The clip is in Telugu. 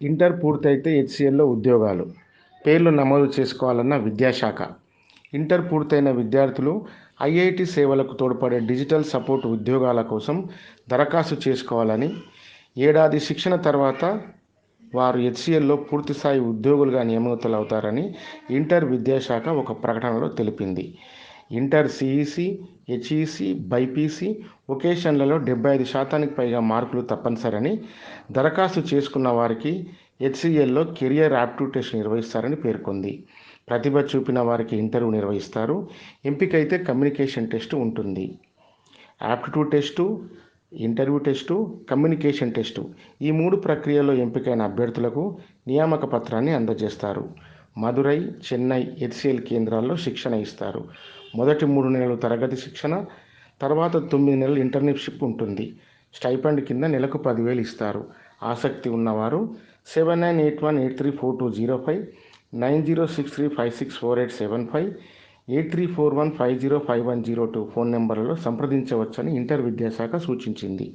ఇంటర్ పూర్తయితే హెచ్సిఎల్లో ఉద్యోగాలు. పేర్లు నమోదు చేసుకోవాలన్న విద్యాశాఖ. ఇంటర్ పూర్తయిన విద్యార్థులు ఐఐటి సేవలకు తోడ్పడే డిజిటల్ సపోర్ట్ ఉద్యోగాల కోసం దరఖాస్తు చేసుకోవాలని ఏడాది శిక్షణ తర్వాత వారు హెచ్సిఎల్లో పూర్తిస్థాయి ఉద్యోగులుగా నియమితులవుతారని ఇంటర్ విద్యాశాఖ ఒక ప్రకటనలో తెలిపింది. ఇంటర్ సిఈసి హెచ్ఈసి బైపీసీ ఒకేషన్లలో డెబ్బై ఐదు శాతానికి పైగా మార్కులు తప్పనిసరని దరఖాస్తు చేసుకున్న వారికి హెచ్సిఎల్లో కెరియర్ యాప్టిట్యూడ్ టెస్ట్ నిర్వహిస్తారని పేర్కొంది. ప్రతిభ చూపిన వారికి ఇంటర్వ్యూ నిర్వహిస్తారు. ఎంపికైతే కమ్యూనికేషన్ టెస్ట్ ఉంటుంది. Aptitude test interview test communication test ఈ మూడు ప్రక్రియల్లో ఎంపికైన అభ్యర్థులకు నియామక పత్రాన్ని అందజేస్తారు. మదురై చెన్నై హెచ్సిఎల్ కేంద్రాల్లో శిక్షణ ఇస్తారు. మొదటి మూడు నెలలు తరగతి శిక్షణ తర్వాత తొమ్మిది నెలలు ఇంటర్న్షిప్ ఉంటుంది. స్టైపెండ్ కింద నెలకు పదివేలు ఇస్తారు. ఆసక్తి ఉన్నవారు seven nine eight one eight three four two zero five nine zero six three five six four eight seven five eight three four one five zero five one zero two phone నెంబర్లలో సంప్రదించవచ్చని ఇంటర్ విద్యాశాఖ సూచించింది.